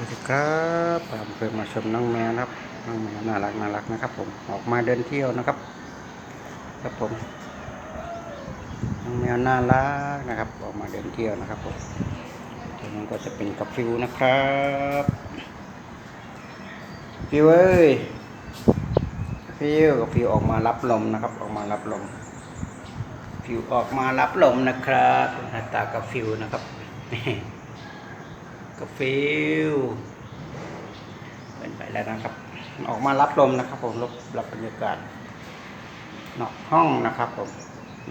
วัสดีครับผมเพิ่งมาชมน้องแมวนะครับ น้องแมวน่ารักน่ารักนะครับ ผม ออกมาเดินเที่ยวนะครับ ครับผม น้องแมวน่ารักนะครับ ออกมาเดินเที่ยวนะครับผมตัวนี้ก็จะเป็นกับฟิวนะครับฟิวเอ้ยฟิวกับฟิวออกมารับลมนะครับ ออกมารับลม ฟิวออกมารับลมนะครับหน้าตากับฟิวนะครับ กับฟิวเป็นไปแล้วนะครับ ออกมารับลมนะครับ ผมรับรับบรรยากาศนอกห้องนะครับ ผม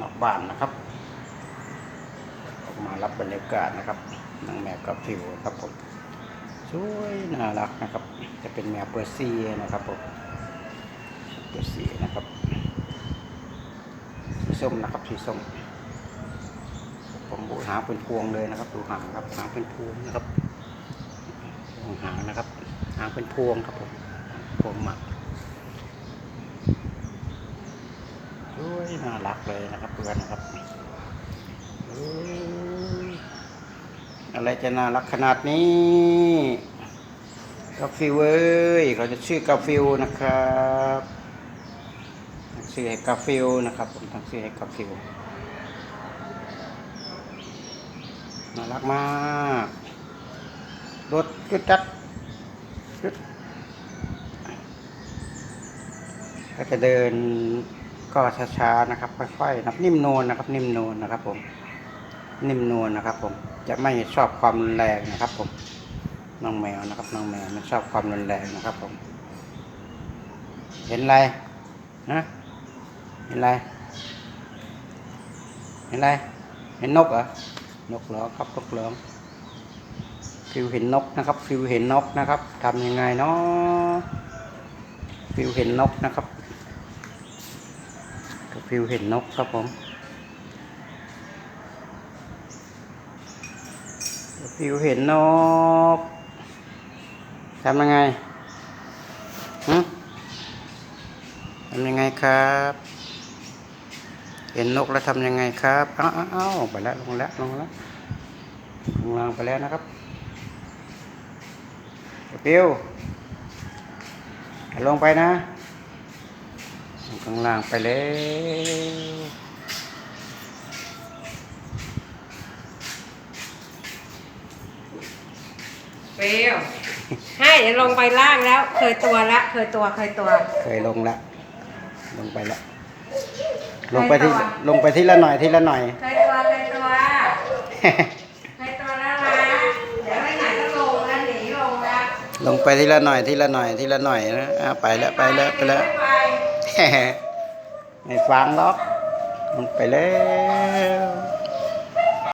นอกบ้านนะครับ ออกมารับบรรยากาศนะครับนางแมวกับฟิวครับผมสวยน่ารักนะครับ จะเป็นแมวเปอร์เซียนะครับผมเปอร์เซียนะครับสีส้มนะครับสีส้มผมดูหาเป็นพวงเลยนะครับดูหางครับหางเป็นพวงนะครับ นะครับ หางเป็นพวงครับผมพวงหมักด้วยน่ารักเลยนะครับเพื่อนนะครับอะไรจะน่ารักขนาดนี้กาฟิวเอ้ยเขาจะชื่อกาฟิวนะครับชื่อให้กาฟิวนะครับ ผมตั้งชื่อให้กาฟิวน่ารักมากรถกึดจัด ก็จะเดินก็ช้าๆนะครับ ค่อยๆนะครับ นิ่มนวลนะครับ นิ่มนวลนะครับ ผม นิ่มนวลนะครับ ผม จะไม่ชอบความรุนแรงนะครับ ผมน้องแมวนะครับน้องแมวไม่ชอบความรุนแรงนะครับ ผม เห็นอะไรนะเห็นอะไรเห็นอะไรเห็นนกเหรอนกเหรอครับนกเหลือ ฟิวเห็นนกนะครับ ฟิวเห็นนกนะครับทำยังไงเนาะฟิวเห็นนกนะครับก็ฟิวเห็นนกครับผมฟิวเห็นนกทำยังไงหึทำยังไงครับ เห็นนกแล้วทำยังไงครับอ้าวไปแล้วลงแล้วลงแล้วลงล่างไปแล้วนะครับ ปิวลงไปนะลงข้างล่างไปแล้วเปรี้ยวให้เดี๋ยวลงไปล่างแล้ว เคยตัวละ เคยตัวเคยตัว เคยลงแล้วลงไปแล้วลงไปที่ลงไปทีละหน่อยทีละหน่อย เคยตัวเคยตัวเคยตัวแล้วนะเดี๋ยวไม่ไหนก็ลงแล้วหนีลงแล้วลงไปทีละหน่อยทีละหน่อยทีละหน่อยนะอะไปแล้วไปแล้วไปแล้วไปไม่ฟังหรอกลงไปแล้ว